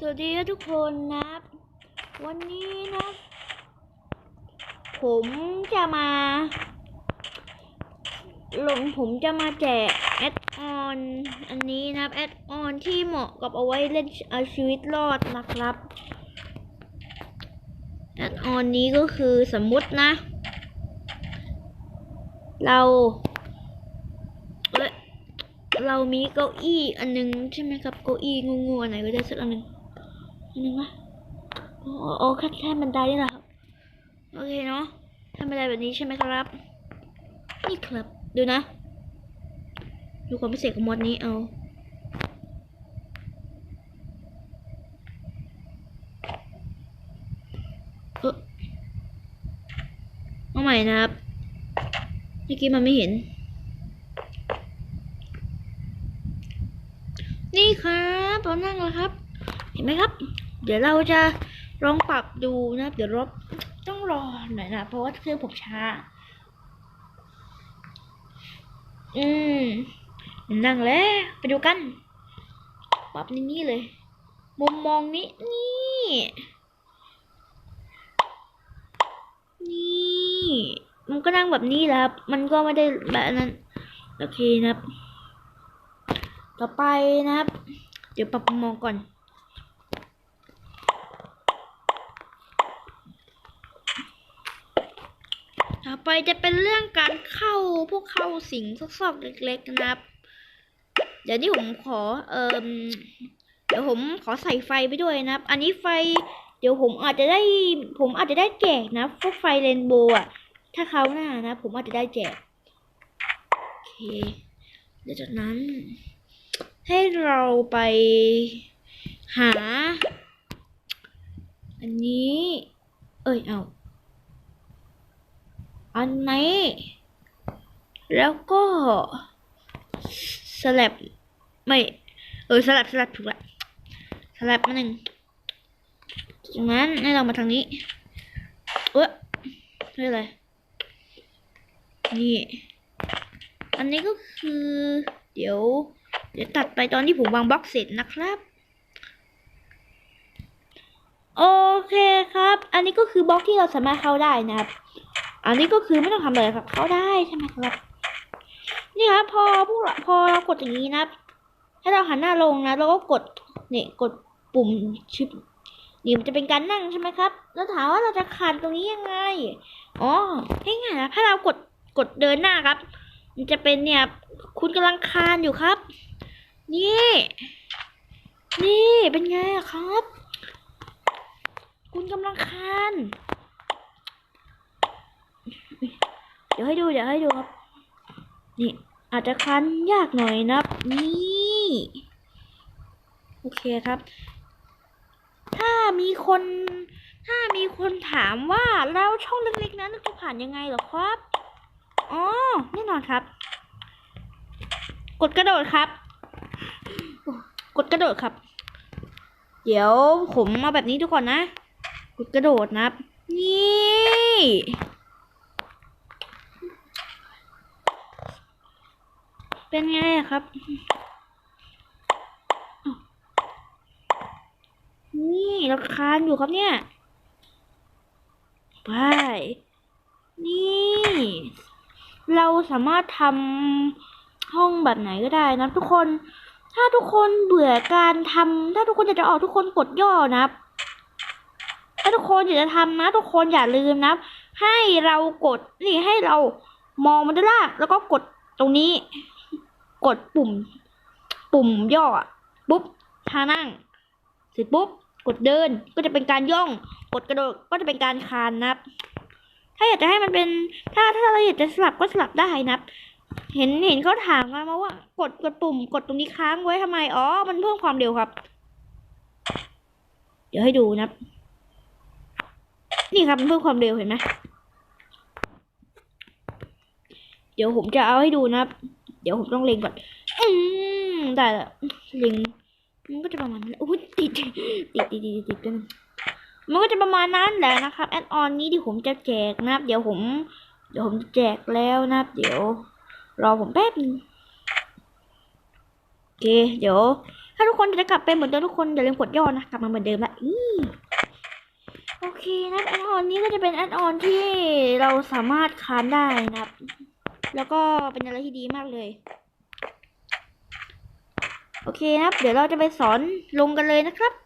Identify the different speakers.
Speaker 1: สวัสดีทุกคนนะวันนี้นะ ผมจะมาลงผมจะมาแจกแอดออนอันนี้นะครับแอดออนที่เหมาะกับเอาไว้เล่นเอาชีวิตรอดนะครับแอดออนนี้ก็คือสมมุตินะ เราเรามีเก้าอี้อันนึงใช่ไหมครับ เก้าอี้งูๆอันไหนก็ได้สักอันหนึง นหนึงวะโอ้โอ้แค่แค่บันไดนี่แหละครับ โอเคเนาะทำบันไดแบบนี้ใช่ไหมครับ นี่ครับ ดูนะ ดูความพิเศษของมดนี้เอาเอาใหม่นะครับ เมื่อกี้มันไม่เห็น นี่ครับเรานั่งแล้วครับ เห็นไหมครับ เดี๋ยวเราจะลองปรับดูนะเดี๋ยวรบต้องรอหน่อยนะเพราะว่าเครื่องผมช้า อืมนั่งแล้วไปดูกันปรับนี่นี่เลย มุมมองนี้นี่นี่มันก็นั่งแบบนี้แหละครับ มันก็ไม่ได้แบบนั้นโอเคนะครับ ต่อไปนะครับ เดี๋ยวปรับมุมมองก่อน ไปจะเป็นเรื่องการเข้าพวกเข้าสิงซอกๆเล็กๆนะครับ เดี๋ยวนี้ผมขอเอ่มเดี๋ยวผมขอใส่ไฟไปด้วยนะครับ อันนี้ไฟ เดี๋ยวผมอาจจะได้ ผมอาจจะได้แจกนะพวกไฟเรนโบว์อะถ้าเขาหน้านะ ผมอาจจะได้แจกโอเคเดี๋ยวจากนั้น ให้เราไปหา อันนี้ เอ้ยเอา อันนี้ แล้วก็สลับไม่เออสลับสลับถูกละสลับมาหนึ่งจากนั้นให้เรามาทางนี้เอ้ยไม่เป็นไรนี่ อันนี้ก็คือ เดี๋ยว เดี๋ยวตัดไปตอนที่ผมวางบล็อกเสร็จนะครับโอเคครับ อันนี้ก็คือบล็อกที่เราสามารถเข้าได้นะครับ อันนี้ก็คือไม่ต้องทำอะไรครับ เข้าได้ใช่ไหมครับ นี่ครับพอพวกเราพอเรากดอย่างนี้นะให้เราหันหน้าลงนะแล้วก็กดเนี่ยกดปุ่มชิปนี่มันจะเป็นการนั่งใช่ไหมครับ แล้วถามว่าเราจะคานตรงนี้ยังไง อ๋อง่ายๆนะถ้าเรากดกดเดินหน้าครับ มันจะเป็นเนี่ย คุณกำลังคานอยู่ครับ นี่ นี่เป็นไงครับ คุณกำลังคาน เดี๋ยว ให้ดู เดี๋ยวให้ดูครับ นี่ อาจจะคันยากหน่อยนับนี่โอเคครับ ถ้ามีคนถ้ามีคนถามว่าแล้วช่องเล็กๆนั้นจะผ่านยังไงเหรอครับอ๋อแน่นอนครับ กดกระโดดครับ กดกระโดดครับ เดี๋ยวผมมาแบบนี้ทุกคนนะ กดกระโดดนะครับ นี่ เป็นไงครับนี่เราคานอยู่ครับเนี่ยไปนี่ เราสามารถทำห้องแบบไหนก็ได้นะทุกคน ถ้าทุกคนเบื่อการทำถ้าทุกคนอยากจะออกทุกคนกดย่อนะถ้าทุกคนอยากจะทำนะ ทุกคนอย่าลืมนะ ให้เรากดนี่ให้เรามองมันด้านล่างแล้วก็กดตรงนี้ กดปุ่ม ปุ่มย่อปุ๊บท่านั่งเสร็จปุ๊บกดเดินก็จะเป็นการย่อง กดกระโดดก็จะเป็นการคานนะครับ ถ้าอยากจะให้มันเป็นถ้าถ้าเราอยากจะสลับก็สลับได้นะครับ เห็นเห็นเขาถามมามาว่า กดกดปุ่ม กดตรงนี้ค้างไว้ทำไมอ๋อมันเพิ่มความเร็วครับ เดี๋ยวให้ดูนะครับ นี่ครับมันเพิ่มความเร็วเห็นไหมเดี๋ยวผมจะเอาให้ดูนะครับ ดี๋ยวผมต้องเล็งก่อน อืมได้ละเล็งมันก็จะประมาณนั้นอุ้ยติดติดติดติดติดติดกันมันก็จะประมาณนั้นแหละนะครับแอดออนนี้ที่ผมจะแจกนะครับ เดี๋ยวผม เดี๋ยวผมจะแจกแล้วนะครับ เดี๋ยว รอผมแป๊บนึงโอเคเดี๋ยว ถ้าทุกคนจะกลับไปเหมือนเดิมทุกคนอย่าลืมกดย่อนะกลับมาเหมือนเดิมละอือโอเคนะแอดออนนี้ก็จะเป็นแอดออนที่เราสามารถค้านได้นะครับ แล้วก็เป็นอะไรที่ดีมากเลย โอเคนะครับ เดี๋ยวเราจะไปสอนลงกันเลยนะครับ